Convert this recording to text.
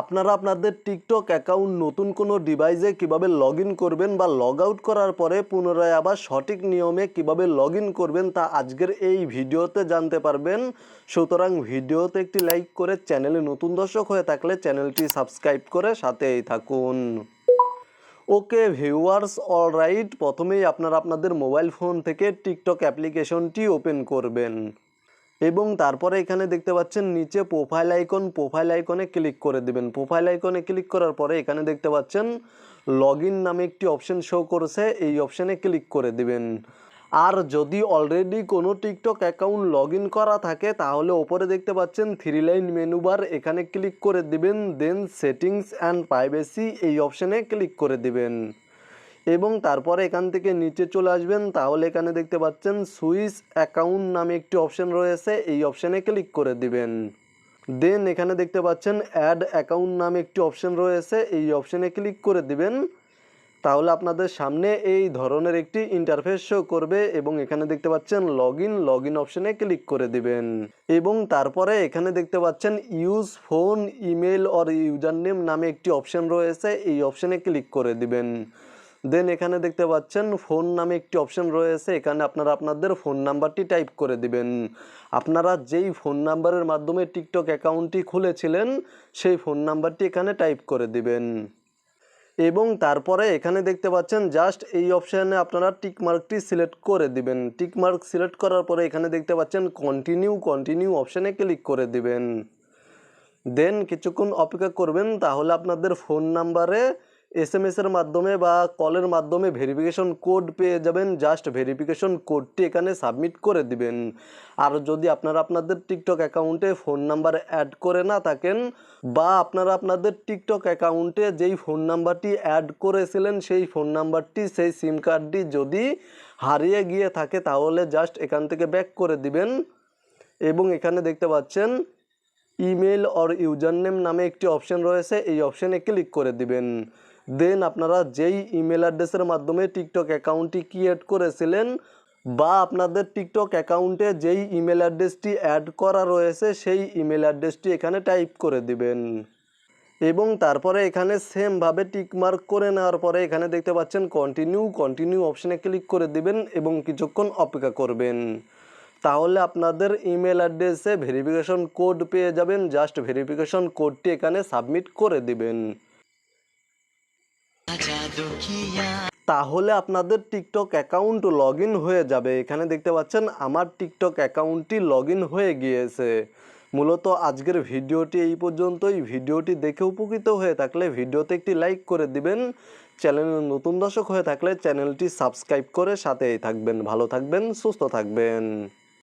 আপনারা আপনাদের TikTok account নতুন কোনো ডিভাইসে কীভাবে লগ করবেন বা লগ আউট করার পরে পুনরায় আবার সঠিক নিয়মে কীভাবে লগ করবেন তা আজকের এই ভিডিওতে জানতে পারবেন। সুতরাং ভিডিওতে একটি লাইক করে চ্যানেলে নতুন দর্শক হয়ে থাকলে চ্যানেলটি সাবস্ক্রাইব করে সাথেই থাকুন। ওকে ভিউয়ার্স অলরাইট প্রথমেই আপনারা আপনাদের মোবাইল ফোন থেকে টিকটক অ্যাপ্লিকেশনটি ওপেন করবেন। এবং তারপরে এখানে দেখতে পাচ্ছেন নিচে প্রোফাইল আইকন প্রোফাইল আইকনে ক্লিক করে দিবেন। প্রোফাইল আইকনে ক্লিক করার পরে এখানে দেখতে পাচ্ছেন লগ নামে একটি অপশন শো করেছে, এই অপশানে ক্লিক করে দিবেন। আর যদি অলরেডি কোনো টিকটক অ্যাকাউন্ট লগ করা থাকে, তাহলে ওপরে দেখতে পাচ্ছেন থ্রি লাইন মেনু বার এখানে ক্লিক করে দিবেন দেন সেটিংস অ্যান্ড প্রাইভেসি এই অপশানে ক্লিক করে দিবেন। এবং তারপরে এখান থেকে নিচে চলে আসবেন, তাহলে এখানে দেখতে পাচ্ছেন সুইস অ্যাকাউন্ট নামে একটি অপশন রয়েছে, এই অপশানে ক্লিক করে দিবেন। দেন এখানে দেখতে পাচ্ছেন অ্যাড অ্যাকাউন্ট নামে একটি অপশন রয়েছে, এই অপশানে ক্লিক করে দিবেন। তাহলে আপনাদের সামনে এই ধরনের একটি ইন্টারফেস শো করবে এবং এখানে দেখতে পাচ্ছেন লগ ইন লগ ইন অপশানে ক্লিক করে দিবেন। এবং তারপরে এখানে দেখতে পাচ্ছেন use phone email or user name নামে একটি অপশন রয়েছে, এই অপশানে ক্লিক করে দিবেন। দেন এখানে দেখতে পাচ্ছেন ফোন নামে একটি অপশন রয়েছে। এখানে আপনারা আপনাদের ফোন নাম্বারটি টাইপ করে দিবেন। আপনারা যেই ফোন নাম্বারের মাধ্যমে টিকটক অ্যাকাউন্টটি খুলেছিলেন, সেই ফোন নাম্বারটি এখানে টাইপ করে দিবেন। এবং তারপরে এখানে দেখতে পাচ্ছেন জাস্ট এই অপশানে আপনারা টিকমার্কটি সিলেক্ট করে দিবেন। টিকমার্ক সিলেক্ট করার পরে এখানে দেখতে পাচ্ছেন কন্টিনিউ কন্টিনিউ অপশানে ক্লিক করে দিবেন। দেন কিছুক্ষণ অপেক্ষা করবেন, তাহলে আপনাদের ফোন নাম্বারে এস এসের মাধ্যমে বা কলের মাধ্যমে ভেরিফিকেশন কোড পেয়ে যাবেন। জাস্ট ভেরিফিকেশন কোডটি এখানে সাবমিট করে দিবেন। আর যদি আপনারা আপনাদের টিকটক অ্যাকাউন্টে ফোন নাম্বার অ্যাড করে না থাকেন বা আপনারা আপনাদের টিকটক অ্যাকাউন্টে যেই ফোন নাম্বারটি অ্যাড করেছিলেন, সেই ফোন নাম্বারটি সেই সিম কার্ডটি যদি হারিয়ে গিয়ে থাকে, তাহলে জাস্ট এখান থেকে ব্যাক করে দিবেন। এবং এখানে দেখতে পাচ্ছেন ইমেল অর ইউজার নেম নামে একটি অপশন রয়েছে। এই অপশানে ক্লিক করে দিবেন। দেন আপনারা যেই ইমেল অ্যাড্রেসের মাধ্যমে টিকটক অ্যাকাউন্টটি ক্রিয়েট করেছিলেন বা আপনাদের টিকটক অ্যাকাউন্টে যেই ইমেল অ্যাড্রেসটি অ্যাড করা রয়েছে, সেই ইমেল অ্যাড্রেসটি এখানে টাইপ করে দিবেন। এবং তারপরে এখানে সেমভাবে টিকমার্ক করে নেওয়ার পরে এখানে দেখতে পাচ্ছেন কন্টিনিউ কন্টিনিউ অপশানে ক্লিক করে দিবেন এবং কিছুক্ষণ অপেক্ষা করবেন। তাহলে আপনাদের ইমেল অ্যাড্রেসে ভেরিফিকেশন কোড পেয়ে যাবেন। জাস্ট ভেরিফিকেশন কোডটি এখানে সাবমিট করে দিবেন। তাহলে আপনাদের টিকটক অ্যাকাউন্ট লগ হয়ে যাবে। এখানে দেখতে পাচ্ছেন, আমার টিকটক অ্যাকাউন্টটি লগ হয়ে গিয়েছে। মূলত আজকের ভিডিওটি এই পর্যন্তই। ভিডিওটি দেখে উপকৃত হয়ে থাকলে ভিডিওতে একটি লাইক করে দিবেন। চ্যানেলে নতুন দর্শক হয়ে থাকলে চ্যানেলটি সাবস্ক্রাইব করে সাথেই থাকবেন। ভালো থাকবেন, সুস্থ থাকবেন।